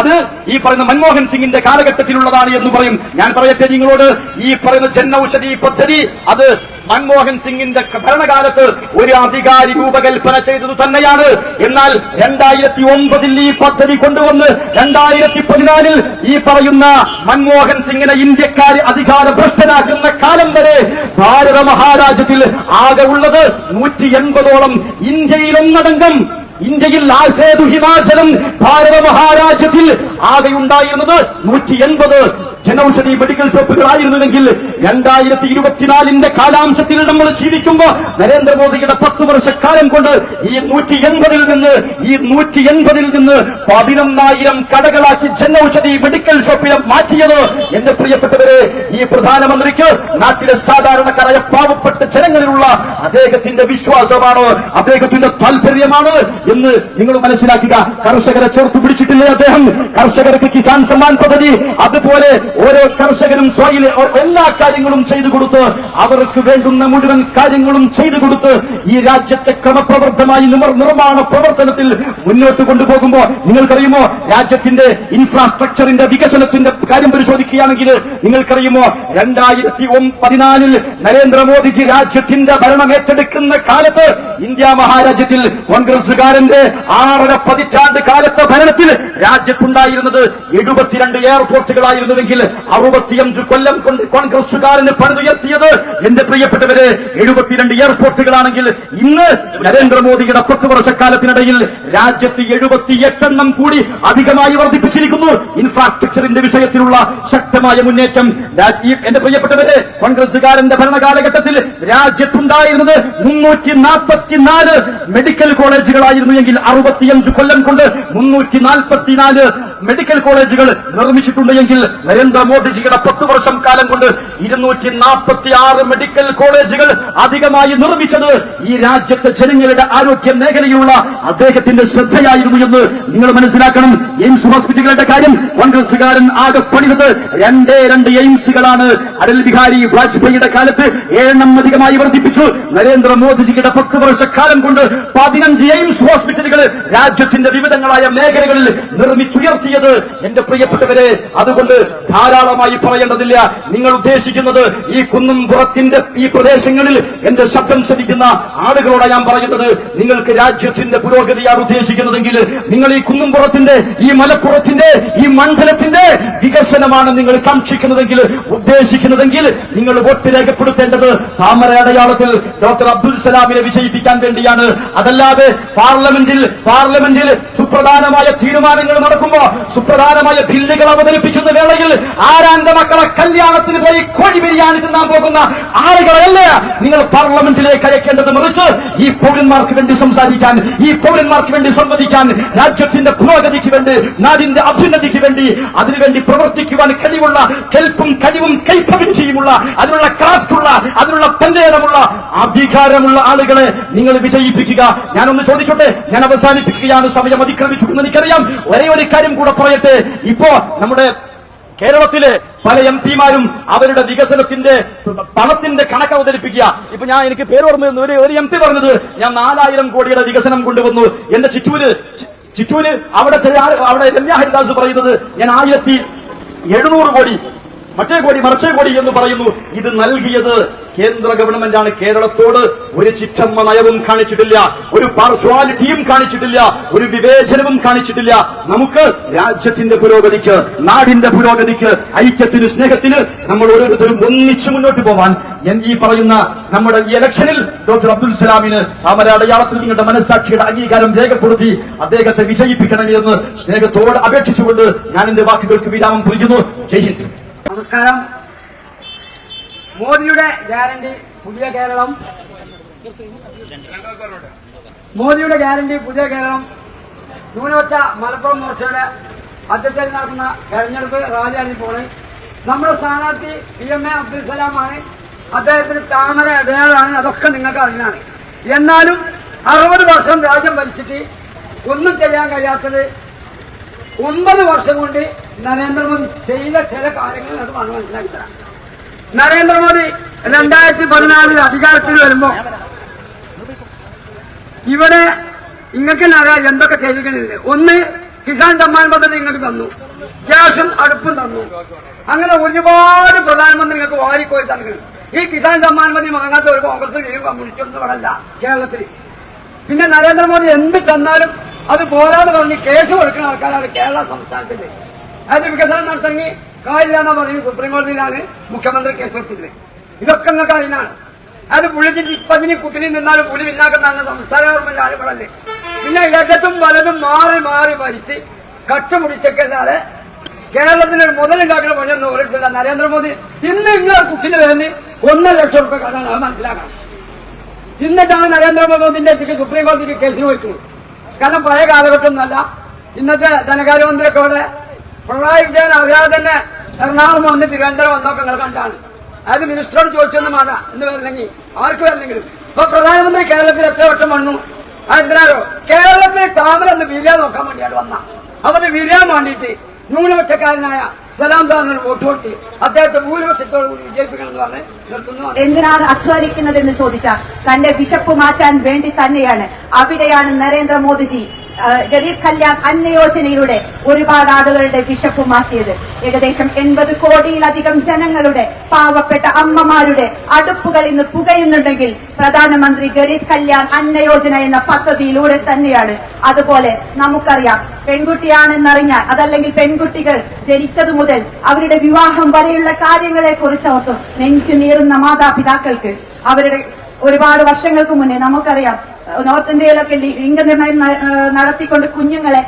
അത് ഈ പറയുന്ന മൻമോഹൻ സിംഗിന്റെ കാലഘട്ടത്തിലുള്ളതാണ് എന്ന് പറയും. ഞാൻ പറയട്ടെ നിങ്ങളോട്? ഈ പറയുന്ന ജനൌഷധി പദ്ധതി അത് മൻമോഹൻ സിംഗിന്റെ ഭരണകാലത്ത് ഒരു അധികാരി രൂപകൽപ്പന ചെയ്തത് തന്നെയാണ്. എന്നാൽ രണ്ടായിരത്തി ഒമ്പതിൽ ഈ പദ്ധതി കൊണ്ടുവന്ന് രണ്ടായിരത്തി പതിനാലിൽ ഈ പറയുന്ന മൻമോഹൻ സിംഗിനെ ഇന്ത്യക്കാര് അധികാര ഭ്രഷ്ടനാക്കുന്ന കാലം വരെ ഭാരത മഹാരാജ്യത്തിൽ ആകെ ഉള്ളത് നൂറ്റി എൺപതോളം ഇന്ത്യയിൽ ഒന്നടങ്കം ഇന്ത്യയിൽ ആസേതു ഹിമാചലം ഭാരത മഹാരാജ്യത്തിൽ ആകെയുണ്ടായിരുന്നത് നൂറ്റി എൺപത് ജനൌഷധി മെഡിക്കൽ ഷോപ്പുകളായിരുന്നുവെങ്കിൽ രണ്ടായിരത്തി ഇരുപത്തിനാലിന്റെ കാലാംശത്തിൽ നമ്മൾ ജീവിക്കുമ്പോൾ നരേന്ദ്രമോദിയുടെ പത്ത് വർഷക്കാലം കൊണ്ട് ഈ നൂറ്റി എൺപതിൽ നിന്ന് ഈ നൂറ്റി എൺപതിൽ നിന്ന് പതിനൊന്നായിരം കടകളാക്കി ജനൌഷധി മെഡിക്കൽ ഷോപ്പിനെ മാറ്റിയത് എന്റെ പ്രിയപ്പെട്ടവരെ ഈ പ്രധാനമന്ത്രിക്ക് നാട്ടിലെ സാധാരണക്കാരായ പാവപ്പെട്ട ജനങ്ങളിലുള്ള അദ്ദേഹത്തിന്റെ വിശ്വാസമാണ് അദ്ദേഹത്തിന്റെ താല്പര്യമാണ് എന്ന് നിങ്ങൾ മനസ്സിലാക്കുക. കർഷകരെ ചേർത്ത് പിടിച്ചിട്ടില്ലേ അദ്ദേഹം? കർഷകർക്ക് കിസാൻ സമ്മാൻ പദ്ധതി അതുപോലെ ഓരോ കർഷകനും സോയിലെ എല്ലാ കാര്യങ്ങളും ചെയ്തു കൊടുത്ത് അവർക്ക് വേണ്ടുന്ന മുഴുവൻ കാര്യങ്ങളും ചെയ്തു കൊടുത്ത് ഈ രാജ്യത്തെ ക്രമപ്രവർത്തമായി നിർ- നിർമ്മാണ പ്രവർത്തനത്തിൽ മുന്നോട്ട് കൊണ്ടുപോകുമ്പോ നിങ്ങൾക്കറിയുമോ? രാജ്യത്തിന്റെ ഇൻഫ്രാസ്ട്രക്ചറിന്റെ വികസനത്തിന്റെ കാര്യം പരിശോധിക്കുകയാണെങ്കിൽ നിങ്ങൾക്കറിയുമോ? രണ്ടായിരത്തി പതിനാലിൽ നരേന്ദ്രമോദിജി രാജ്യത്തിന്റെ ഭരണം ഏറ്റെടുക്കുന്ന കാലത്ത് ഇന്ത്യ മഹാരാജ്യത്തിൽ കോൺഗ്രസുകാരന്റെ ആറര പതിറ്റാണ്ട് കാലത്തെ ഭരണത്തിൽ രാജ്യത്തുണ്ടായിരുന്നത് എഴുപത്തിരണ്ട് എയർപോർട്ടുകളായിരുന്നുവെങ്കിൽ അറുപത്തിയഞ്ച് കൊല്ലം കൊണ്ട് കോൺഗ്രസുകാരന് പണിതുയർത്തിയത് എന്റെ പ്രിയപ്പെട്ടവര് എഴുപത്തിരണ്ട് എയർപോർട്ടുകളാണെങ്കിൽ ഇന്ന് നരേന്ദ്രമോദിയുടെ പത്ത് വർഷക്കാലത്തിനിടയിൽ രാജ്യത്ത് എഴുപത്തിയെട്ടെണ്ണം കൂടി അധികമായി വർദ്ധിപ്പിച്ചിരിക്കുന്നു. ഇൻഫ്രാസ്ട്രക്ചറിന്റെ വിഷയത്തിലുള്ള ശക്തമായ മുന്നേറ്റം എന്റെ പ്രിയപ്പെട്ടവര് കോൺഗ്രസുകാരന്റെ ഭരണകാലഘട്ടത്തിൽ രാജ്യത്തുണ്ടായിരുന്നത് മുന്നൂറ്റി നാൽപ്പത്തിനാല് മെഡിക്കൽ കോളേജുകളായിരുന്നു എങ്കിൽ അറുപത്തിയഞ്ച് കൊല്ലം കൊണ്ട് മുന്നൂറ്റി നാൽപ്പത്തിനാല് മെഡിക്കൽ കോളേജുകൾ നിർമ്മിച്ചിട്ടുണ്ട് എങ്കിൽ നരേന്ദ്രമോദിജിയുടെ പത്ത് വർഷം കാലം കൊണ്ട് ഇരുന്നൂറ്റി നാൽപ്പത്തി ആറ് മെഡിക്കൽ കോളേജുകൾ അധികമായി നിർമ്മിച്ചത് ഈ രാജ്യത്തെ ജനങ്ങളുടെ ആരോഗ്യ മേഖലയിലുള്ള അദ്ദേഹത്തിന്റെ ശ്രദ്ധയായിരുന്നു എന്ന് നിങ്ങൾ മനസ്സിലാക്കണം. എയിംസ് ഹോസ്പിറ്റലുകളുടെ കാര്യം കോൺഗ്രസുകാരൻ ആകെ പണിതത് രണ്ടേ രണ്ട് എയിംസുകളാണ്. അടൽ ബിഹാരി വാജ്പേയിയുടെ കാലത്ത് ഏഴെണ്ണം അധികമായി വർദ്ധിപ്പിച്ചു. നരേന്ദ്രമോദിജിയുടെ പത്ത് വർഷക്കാലം കൊണ്ട് പതിനഞ്ച് എയിംസ് ഹോസ്പിറ്റലുകൾ രാജ്യത്തിന്റെ വിവിധങ്ങളായ മേഖലകളിൽ നിർമ്മിച്ചുയർത്തിയത് എന്റെ പ്രിയപ്പെട്ടവരെ അതുകൊണ്ട് ധാരാളമായി പറയേണ്ടതില്ല. നിങ്ങൾ ഉദ്ദേശിക്കുന്നത് ഈ കുന്നും പുറത്തിന്റെ ഈ പ്രദേശങ്ങളിൽ എന്റെ ശബ്ദം ശ്രമിക്കുന്ന ആളുകളോട് ഞാൻ പറയുന്നത്. നിങ്ങൾക്ക് രാജ്യത്തിന്റെ പുരോഗതിയാണ് ഉദ്ദേശിക്കുന്നതെങ്കിൽ നിങ്ങൾ ഈ കുന്നുംപുറത്തിന്റെ ഈ മലപ്പുറത്തിന്റെ ഈ മണ്ഡലത്തിന്റെ വികസനമാണ് നിങ്ങൾ കാക്ഷിക്കുന്നതെങ്കിൽ ഉദ്ദേശിക്കുന്നതെങ്കിൽ നിങ്ങൾ വോട്ട് രേഖപ്പെടുത്തേണ്ടത് താമര അടയാളത്തിൽ ഡോക്ടർ അബ്ദുൽ സലാമിനെ വിജയിപ്പിക്കാൻ വേണ്ടിയാണ്. അതല്ലാതെ പാർലമെന്റിൽ പാർലമെന്റിൽ സുപ്രധാനമായ തീരുമാനങ്ങൾ നടക്കുമ്പോ സുപ്രധാനമായ ബില്ലുകൾ അവതരിപ്പിക്കുന്ന വേളയിൽ ആരാന്റെ മക്കളെ കല്യാണത്തിന് പോയി കോഴി ബിരിയാണി തിന്നാൻ പോകുന്ന ആളുകളല്ല നിങ്ങൾ പാർലമെന്റിലേക്ക് അയക്കേണ്ടത് മറിച്ച് ഈ പൗരന്മാർക്ക് വേണ്ടി സംസാരിക്കാൻ ഈ പൗരന്മാർക്ക് വേണ്ടി സംവദിക്കാൻ രാജ്യത്തിന്റെ പുരോഗതിക്ക് വേണ്ടി നാടിന്റെ അഭ്യുന്നതിക്ക് വേണ്ടി അതിനുവേണ്ടി പ്രവർത്തിക്കുവാൻ കഴിവുള്ള കെൽപ്പും കഴിവും കൈപ്പവിഞ്ചിയുമുള്ള അതിനുള്ള ക്രാഫ്റ്റുള്ള അതിനുള്ള പന്തേരമുള്ള അധികാരമുള്ള ആളുകളെ നിങ്ങൾ വിജയിപ്പിക്കുക. ഞാനൊന്ന് ചോദിച്ചോട്ടെ? ഞാൻ അവസാനിപ്പിക്കുകയാണ് സമയം. അതിക്രമിച്ചു എനിക്കറിയാം. ഒരേ ഒരു കാര്യം കൂടെ പറയട്ടെ. ഇപ്പോ നമ്മുടെ കേരളത്തിലെ പല എം പിമാരും അവരുടെ വികസനത്തിന്റെ പണത്തിന്റെ കണക്ക് അവതരിപ്പിക്കുക. ഇപ്പൊ ഞാൻ എനിക്ക് പേര് ഓർമ്മ വരുന്നു. ഒരു ഒരു എം പി പറഞ്ഞത് ഞാൻ നാലായിരം കോടിയുടെ വികസനം കൊണ്ടുവന്നു. എന്റെ ചിറ്റൂര് ചുറ്റൂര് അവിടെ അവിടെ രമ്യ ഹരിദാസ് പറയുന്നത് ഞാൻ ആയിരത്തി എഴുന്നൂറ് കോടി മറ്റേ കോടി മറിച്ചേ കോടി എന്ന് പറയുന്നു. ഇത് നൽകിയത് കേന്ദ്ര ഗവൺമെന്റാണ് കേരളത്തോട് ഒരു ചിറ്റമ്മ നയവും കാണിച്ചിട്ടില്ല. ഒരു പാർശ്വാലിറ്റിയും കാണിച്ചിട്ടില്ല. ഒരു വിവേചനവും കാണിച്ചിട്ടില്ല. നമുക്ക് രാജ്യത്തിന്റെ പുരോഗതിക്ക് നാടിന്റെ പുരോഗതിക്ക് ഐക്യത്തിന് സ്നേഹത്തിന് നമ്മൾ ഓരോരുത്തരും ഒന്നിച്ചു മുന്നോട്ട് പോവാൻ ഞാൻ ഈ പറയുന്ന നമ്മുടെ ഈ ഇലക്ഷനിൽ ഡോക്ടർ അബ്ദുൽ സലാമിന് അവരെ അടയാളത്തിൽ നിങ്ങളുടെ മനസ്സാക്ഷിയുടെ അംഗീകാരം രേഖപ്പെടുത്തി അദ്ദേഹത്തെ വിജയിപ്പിക്കണമെന്ന് സ്നേഹത്തോട് അപേക്ഷിച്ചുകൊണ്ട് ഞാൻ എന്റെ വാക്കുകൾക്ക് വിരാമം കുറിക്കുന്നു. ജയ് ഹിന്ദ്. നമസ്കാരം. മോദിയുടെ ഗ്യാരണ്ടി പുതിയ കേരളം. മോദിയുടെ ഗ്യാരണ്ടി പുതിയ കേരളം. ന്യൂനപക്ഷ മലപ്പുറം മോർച്ചയുടെ അധ്യക്ഷരിൽ നടക്കുന്ന തെരഞ്ഞെടുപ്പ് റാലിയാണ് ഇപ്പോൾ. നമ്മുടെ സ്ഥാനാർത്ഥി പി എം എ അബ്ദുൽ സലാമാണ് അദ്ദേഹത്തിന് താമര അടയാളാണ് അതൊക്കെ നിങ്ങൾക്ക് അറിഞ്ഞാണ് എന്നാലും അറുപത് വർഷം രാജ്യം ഭരിച്ചിട്ട് ഒന്നും ചെയ്യാൻ കഴിയാത്തത് ഒമ്പത് വർഷം കൊണ്ട് നരേന്ദ്രമോദി ചെയ്ത ചില കാര്യങ്ങൾ വന്ന് മനസ്സിലാക്കി തരാം നരേന്ദ്രമോദി രണ്ടായിരത്തി പതിനാലിൽ അധികാരത്തിൽ വരുമ്പോ ഇവിടെ നിങ്ങൾക്ക് എന്തൊക്കെ ചെയ്തിട്ടുണ്ട് ഒന്ന് കിസാൻ സമ്മാൻ പദ്ധതി നിങ്ങൾക്ക് തന്നു. ഗ്യാസും അടുപ്പും തന്നു. അങ്ങനെ ഒരുപാട് പ്രധാനമന്ത്രി നിങ്ങൾക്ക് വാരിക്കോരി തന്നു ഈ കിസാൻ സമ്മാൻ പദ്ധതി വാങ്ങാത്ത ഒരു കോൺഗ്രസ് കമ്മ്യൂണിസ്റ്റ് ഒന്നും ഇവിടെ കേരളത്തിൽ. പിന്നെ നരേന്ദ്രമോദി എന്ത് തന്നാലും അത് പോരാതെ പറഞ്ഞ് കേസ് കൊടുക്കുന്ന ആൾക്കാരാണ് കേരള സംസ്ഥാനത്തിന്റെ അത് വികസനം നടത്തണമെങ്കിൽ എന്നാ പറയും സുപ്രീം കോടതിയിലാണ് മുഖ്യമന്ത്രി കേസ് കൊടുത്തത് ഇതൊക്കെ എന്ന കാര്യമാണ് അത് പുളി ഇപ്പതിന് കുട്ടിനി നിന്നാലും പുളി പിന്നാക്കുന്ന സംസ്ഥാന ഗവൺമെന്റ് ആളുകളല്ലേ പിന്നെ ഇടത്തും വലതും മാറി മാറി ഭരിച്ച് കട്ടുമുടിച്ചൊക്കെയല്ലാതെ കേരളത്തിന് ഒരു മുതലുണ്ടാക്കുന്ന പണിയൊന്നും ഓരോരുത്തല്ല നരേന്ദ്രമോദി ഇന്ന് ഇങ്ങനെ കുട്ടിന് വേണ്ടി ഒന്നര ലക്ഷം റുപ്യ കാണാൻ അത് മനസ്സിലാക്കണം. എന്നിട്ടാണ് നരേന്ദ്രമോദിന്റെ അടുത്തേക്ക് സുപ്രീം കോടതിക്ക് കേസിന് പോയിട്ടുള്ളത്. കാരണം പഴയ കാലഘട്ടമൊന്നുമല്ല ഇന്നത്തെ ധനകാര്യമന്ത്രിയൊക്കെ ഇവിടെ പിണറായി വിജയൻ അറിയാതെ തന്നെ എറണാകുളം വന്ന് തിരുവനന്തപുരം വന്നൊക്കെ നിങ്ങൾ കണ്ടാണ്. അതായത് മിനിസ്റ്ററോട് ചോദിച്ചൊന്നും വേണ്ട എന്ന് പറഞ്ഞെങ്കിൽ ആർക്ക് വരണമെങ്കിലും. ഇപ്പൊ പ്രധാനമന്ത്രി കേരളത്തിൽ എത്ര വട്ടം വന്നു? അതെന്തിനാലോ കേരളത്തിൽ താമര എന്ന് നോക്കാൻ വേണ്ടിയാണ് വന്ന. അവന് വിരാൻ വേണ്ടിയിട്ട് ന്യൂനപക്ഷക്കാരനായ സലാം സാറിന് വോട്ട് കൊടുത്ത് അദ്ദേഹത്തെ ഭൂരിപക്ഷത്തോട് കൂടി വിജയിപ്പിക്കണം എന്ന് പറഞ്ഞ് എന്തിനാണ് അധ്വാനിക്കുന്നതെന്ന് ചോദിച്ചാൽ തന്റെ വിശപ്പ് മാറ്റാൻ വേണ്ടി തന്നെയാണ്. അവിടെയാണ് നരേന്ദ്രമോദിജി ഗരീബ് കല്യാൺ അന്ന യോജനയിലൂടെ ഒരുപാട് ആളുകളുടെ വിശപ്പ് മാറ്റിയത് ഏകദേശം എൺപത് കോടിയിലധികം ജനങ്ങളുടെ പാവപ്പെട്ട അമ്മമാരുടെ അടുപ്പുകൾ ഇന്ന് പുകയുന്നുണ്ടെങ്കിൽ പ്രധാനമന്ത്രി ഗരീബ് കല്യാൺ അന്ന യോജന എന്ന പദ്ധതിയിലൂടെ തന്നെയാണ്. അതുപോലെ നമുക്കറിയാം പെൺകുട്ടിയാണെന്നറിഞ്ഞാൽ അതല്ലെങ്കിൽ പെൺകുട്ടികൾ ജനിച്ചതു മുതൽ അവരുടെ വിവാഹം വരെയുള്ള കാര്യങ്ങളെ കുറിച്ച് ഓർത്ത് നെഞ്ചു നീറുന്ന മാതാപിതാക്കൾക്ക് അവരുടെ ഒരുപാട് വർഷങ്ങൾക്ക് മുന്നേ നമുക്കറിയാം നോർത്ത് ഇന്ത്യയിലൊക്കെ ലിംഗനിർണയം നടത്തിക്കൊണ്ട് കുഞ്ഞുങ്ങളെ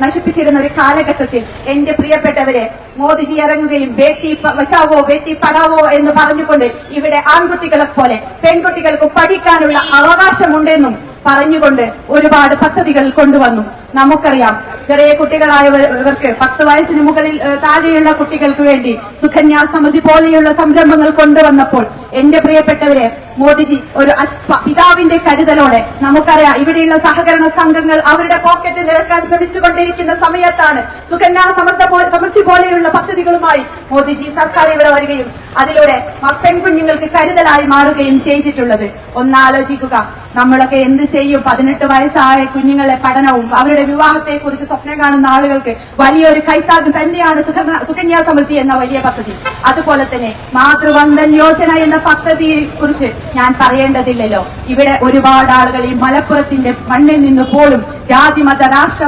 നശിപ്പിച്ചിരുന്ന ഒരു കാലഘട്ടത്തിൽ എന്റെ പ്രിയപ്പെട്ടവരെ മോദിജി ഇറങ്ങുകയും ബേട്ടി വച്ചാവോ ബേട്ടി പടാവോ എന്ന് പറഞ്ഞുകൊണ്ട് ഇവിടെ ആൺകുട്ടികളെ പോലെ പെൺകുട്ടികൾക്ക് പഠിക്കാനുള്ള അവകാശമുണ്ടെന്നും പറഞ്ഞുകൊണ്ട് ഒരുപാട് പദ്ധതികൾ കൊണ്ടുവന്നു. നമുക്കറിയാം ചെറിയ കുട്ടികളായവർക്ക് പത്ത് വയസ്സിന് മുകളിൽ താഴെയുള്ള കുട്ടികൾക്ക് വേണ്ടി സുഖന്യാ സമിതി പോലെയുള്ള സംരംഭങ്ങൾ കൊണ്ടുവന്നപ്പോൾ എന്റെ പ്രിയപ്പെട്ടവരെ മോദിജി ഒരു പിതാവിന്റെ കരുതലോടെ നമുക്കറിയാം ഇവിടെയുള്ള സഹകരണ സംഘങ്ങൾ അവരുടെ പോക്കറ്റ് നിരക്കാൻ ശ്രമിച്ചുകൊണ്ടിരിക്കുന്ന സമയത്താണ് സുഖന്യാ സമൃദ്ധ സമൃദ്ധി പോലെയുള്ള പദ്ധതികളുമായി മോദിജി സർക്കാർ ഇവിടെ വരികയും അതിലൂടെ പെൺകുഞ്ഞുങ്ങൾക്ക് കരുതലായി മാറുകയും ചെയ്തിട്ടുള്ളത്. ഒന്നാലോചിക്കുക. നമ്മളൊക്കെ എന്ത് ചെയ്യും? പതിനെട്ട് വയസ്സായ കുഞ്ഞുങ്ങളെ പഠനവും അവരുടെ വിവാഹത്തെ കുറിച്ച് സ്വപ്നം കാണുന്ന ആളുകൾക്ക് വലിയൊരു കൈത്താഗ് തന്നെയാണ് സുകന്യാ സമൃദ്ധി എന്ന വലിയ പദ്ധതി. അതുപോലെ തന്നെ മാതൃവന്ദൻ യോജന എന്ന പദ്ധതിയെ കുറിച്ച് ഞാൻ പറയേണ്ടതില്ലല്ലോ. ഇവിടെ ഒരുപാട് ആളുകൾ ഈ മലപ്പുറത്തിന്റെ മണ്ണിൽ നിന്ന് പോലും ജാതി മത രാഷ്ട്ര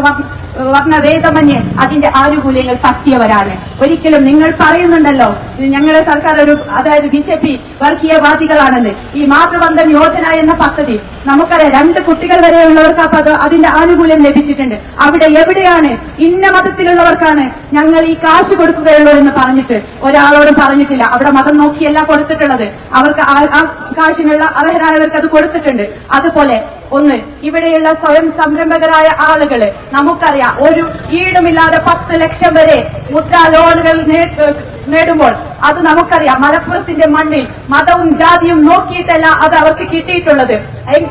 വ- വർണഭേദമന്യേ അതിന്റെ ആനുകൂല്യങ്ങൾ പറ്റിയവരാണ്. ഒരിക്കലും നിങ്ങൾ പറയുന്നുണ്ടല്ലോ ഞങ്ങളുടെ സർക്കാർ ഒരു അതായത് ബി ജെ പി വർഗീയവാദികളാണെന്ന് ഈ മാതൃബന്ധൻ യോജന എന്ന പദ്ധതി നമുക്കറിയാം രണ്ട് കുട്ടികൾ വരെയുള്ളവർക്ക് അതിന്റെ ആനുകൂല്യം ലഭിച്ചിട്ടുണ്ട്. അവിടെ എവിടെയാണ്? ഇന്ന മതത്തിലുള്ളവർക്കാണ് ഞങ്ങൾ ഈ കാശ് കൊടുക്കുകയുള്ളൂ എന്ന് പറഞ്ഞിട്ട് ഒരാളോടും പറഞ്ഞിട്ടില്ല. അവിടെ മതം നോക്കിയല്ല കൊടുത്തിട്ടുള്ളത്. അവർക്ക് ആ കാശിനുള്ള അർഹരായവർക്ക് അത് കൊടുത്തിട്ടുണ്ട്. അതുപോലെ ഒന്ന് ഇവിടെയുള്ള സ്വയം സംരംഭകരായ ആളുകൾ. നമുക്കറിയാം ഒരു ഈടുമില്ലാതെ പത്ത് ലക്ഷം വരെ മുദ്രാ ലോണുകൾ നേടുമ്പോൾ അത് നമുക്കറിയാം മലപ്പുറത്തിന്റെ മണ്ണിൽ മതവും ജാതിയും നോക്കിയിട്ടല്ല അത് അവർക്ക് കിട്ടിയിട്ടുള്ളത്.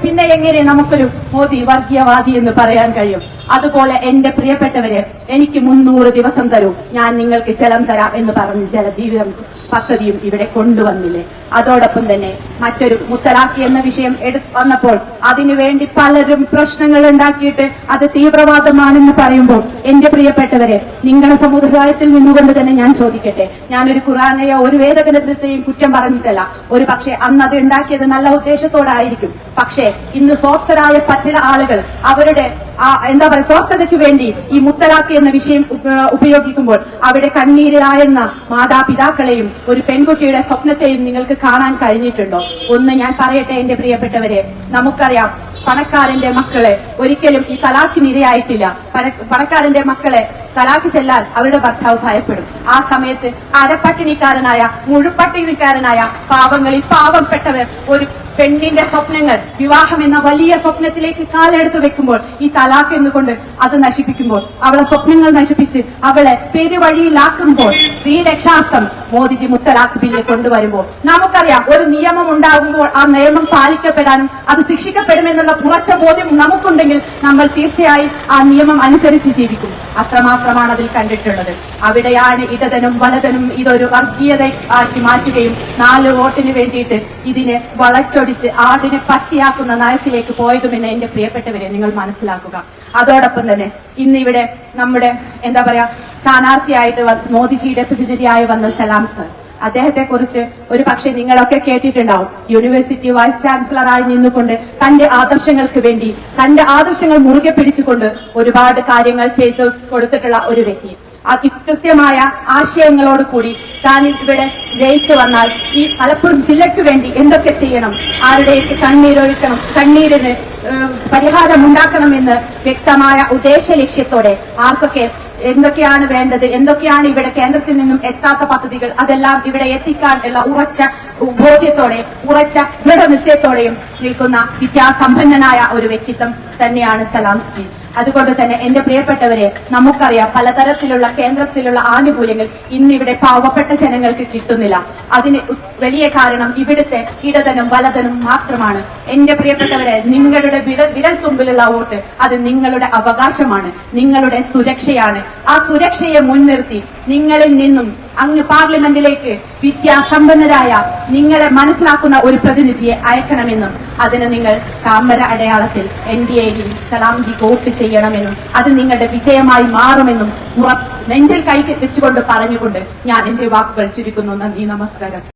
പിന്നെ എങ്ങനെ നമുക്കൊരു മോദി വർഗീയവാദി എന്ന് പറയാൻ കഴിയും? അതുപോലെ എന്റെ പ്രിയപ്പെട്ടവര് എനിക്ക് മുന്നൂറ് ദിവസം തരൂ. ഞാൻ നിങ്ങൾക്ക് ജലം തരാം എന്ന് പറഞ്ഞ് ചില ജീവിതം പദ്ധതിയും ഇവിടെ കൊണ്ടുവന്നില്ലേ? അതോടൊപ്പം തന്നെ മറ്റൊരു മുത്തലാഖി എന്ന വിഷയം എടു വന്നപ്പോൾ അതിനുവേണ്ടി പലരും പ്രശ്നങ്ങൾ ഉണ്ടാക്കിയിട്ട് അത് തീവ്രവാദമാണെന്ന് പറയുമ്പോൾ എന്റെ പ്രിയപ്പെട്ടവരെ നിങ്ങളുടെ സമുദായത്തിൽ നിന്നുകൊണ്ട് തന്നെ ഞാൻ ചോദിക്കട്ടെ. ഞാനൊരു ഖുറാനെയോ ഒരു വേദഗ്രന്ഥത്തെയും കുറ്റം പറഞ്ഞിട്ടല്ല. ഒരു പക്ഷേ അന്ന് അത് ഉണ്ടാക്കിയത് നല്ല ഉദ്ദേശത്തോടായിരിക്കും. പക്ഷേ ഇന്ന് സ്വാർത്ഥരായ ചില ആളുകൾ അവരുടെ എന്താ പറയുക സ്വാർത്ഥതയ്ക്ക് വേണ്ടി ഈ മുത്തലാഖ് എന്ന വിഷയം ഉപയോഗിക്കുമ്പോൾ അവിടെ കണ്ണീരിലായെന്ന മാതാപിതാക്കളെയും ഒരു പെൺകുട്ടിയുടെ സ്വപ്നത്തെയും നിങ്ങൾക്ക് കാണാൻ കഴിഞ്ഞിട്ടുണ്ടോ? ഒന്ന് ഞാൻ പറയട്ടെ എന്റെ പ്രിയപ്പെട്ടവരെ. നമുക്കറിയാം പണക്കാരന്റെ മക്കളെ ഒരിക്കലും ഈ തലാഖിന് ഇരയായിട്ടില്ല പണ- പണക്കാരന്റെ മക്കളെ തലാഖ് ചെല്ലാൻ അവരുടെ ഭർത്താവ് ഭയപ്പെടും. ആ സമയത്ത് അരപ്പട്ടിണിക്കാരനായ മുഴുപട്ടിണിക്കാരനായ പാവങ്ങളിൽ പാവപ്പെട്ടവർ ഒരു പെണ്ണിന്റെ സ്വപ്നങ്ങൾ വിവാഹം എന്ന വലിയ സ്വപ്നത്തിലേക്ക് കാലെടുത്ത് വെക്കുമ്പോൾ ഈ തലാഖ് എന്നുകൊണ്ട് അത് നശിപ്പിക്കുമ്പോൾ അവളെ സ്വപ്നങ്ങൾ നശിപ്പിച്ച് അവളെ പെരുവഴിയിലാക്കുമ്പോൾ സ്ത്രീരക്ഷാർത്ഥം മോദിജി മുത്തലാഖ് ബില്ല് കൊണ്ടുവരുമ്പോൾ നമുക്കറിയാം ഒരു നിയമം ഉണ്ടാകുമ്പോൾ ആ നിയമം പാലിക്കപ്പെടാനും അത് ശിക്ഷിക്കപ്പെടുമെന്നുള്ള ഉറച്ച ബോധ്യം നമുക്കുണ്ടെങ്കിൽ നമ്മൾ തീർച്ചയായും ആ നിയമം അനുസരിച്ച് ജീവിക്കും. അത്രമാത്രമാണ് അതിൽ കണ്ടിട്ടുള്ളത്. അവിടെയാണ് ഇടതനും വലതനും ഇതൊരു വർഗീയത ആക്കി മാറ്റുകയും നാല് വോട്ടിന് വേണ്ടിയിട്ട് ഇതിനെ വളച്ചൊടിച്ച് ആടിനെ പട്ടിയാക്കുന്ന നയത്തിലേക്ക് പോയതുമെന്ന് എന്റെ പ്രിയപ്പെട്ടവരെ നിങ്ങൾ മനസ്സിലാക്കുക. അതോടൊപ്പം തന്നെ ഇന്നിവിടെ നമ്മുടെ എന്താ പറയാ സ്ഥാനാർത്ഥിയായിട്ട് മോദിജിയുടെ പ്രതിനിധിയായി വന്ന സലാം സർ. അദ്ദേഹത്തെ കുറിച്ച് ഒരു പക്ഷേ നിങ്ങളൊക്കെ കേട്ടിട്ടുണ്ടാവും. യൂണിവേഴ്സിറ്റി വൈസ് ചാൻസലറായി നിന്നുകൊണ്ട് തന്റെ ആദർശങ്ങൾക്ക് വേണ്ടി തന്റെ ആദർശങ്ങൾ മുറുകെ പിടിച്ചുകൊണ്ട് ഒരുപാട് കാര്യങ്ങൾ ചെയ്തു കൊടുത്തിട്ടുള്ള ഒരു വ്യക്തി. അത് ആശയങ്ങളോട് കൂടി താൻ ഇവിടെ ജയിച്ചു വന്നാൽ ഈ മലപ്പുറം ജില്ലയ്ക്ക് വേണ്ടി എന്തൊക്കെ ചെയ്യണം? ആരുടെയൊക്കെ കണ്ണീരൊഴുക്കണം? കണ്ണീരിന് പരിഹാരമുണ്ടാക്കണമെന്ന് വ്യക്തമായ ഉദ്ദേശ ലക്ഷ്യത്തോടെ ആർക്കൊക്കെ എന്തൊക്കെയാണ് വേണ്ടത്? എന്തൊക്കെയാണ് ഇവിടെ കേന്ദ്രത്തിൽ നിന്നും എത്താത്ത പദ്ധതികൾ? അതെല്ലാം ഇവിടെ എത്തിക്കാൻ ഉള്ള ഉറച്ച ബോധ്യത്തോടെ ഉറച്ച ദൃഢനിശ്ചയത്തോടെയും നിൽക്കുന്ന വിദ്യാസമ്പന്നനായ ഒരു വ്യക്തിത്വം തന്നെയാണ് സലാം സ്റ്റി അതുകൊണ്ട് തന്നെ എന്റെ പ്രിയപ്പെട്ടവരെ നമുക്കറിയാം പലതരത്തിലുള്ള കേന്ദ്രത്തിലുള്ള ആനുകൂല്യങ്ങൾ ഇന്നിവിടെ പാവപ്പെട്ട ജനങ്ങൾക്ക് കിട്ടുന്നില്ല. അതിന് വലിയ കാരണം ഇവിടുത്തെ ഇടതനും വലതനും മാത്രമാണ്. എന്റെ പ്രിയപ്പെട്ടവരെ നിങ്ങളുടെ വിരൽ വിരൽ തുമ്പിലുള്ള വോട്ട് അത് നിങ്ങളുടെ അവകാശമാണ് നിങ്ങളുടെ സുരക്ഷയാണ്. ആ സുരക്ഷയെ മുൻനിർത്തി നിങ്ങളിൽ നിന്നും അങ്ങ് പാർലമെന്റിലേക്ക് വിദ്യാസമ്പന്നരായ നിങ്ങളെ മനസ്സിലാക്കുന്ന ഒരു പ്രതിനിധിയെ അയക്കണമെന്നും അതിന് നിങ്ങൾ താമര അടയാളത്തിൽ എൻ ഡി എയിൽ സലാംജി വോട്ട് ചെയ്യണമെന്നും അത് നിങ്ങളുടെ വിജയമായി മാറുമെന്നും ഉറപ്പ് നെഞ്ചിൽ കൈ വെച്ചുകൊണ്ട് പറഞ്ഞുകൊണ്ട് ഞാൻ എന്റെ വാക്കുകൾ ചുരുക്കുന്നു. നന്ദി നമസ്കാരം.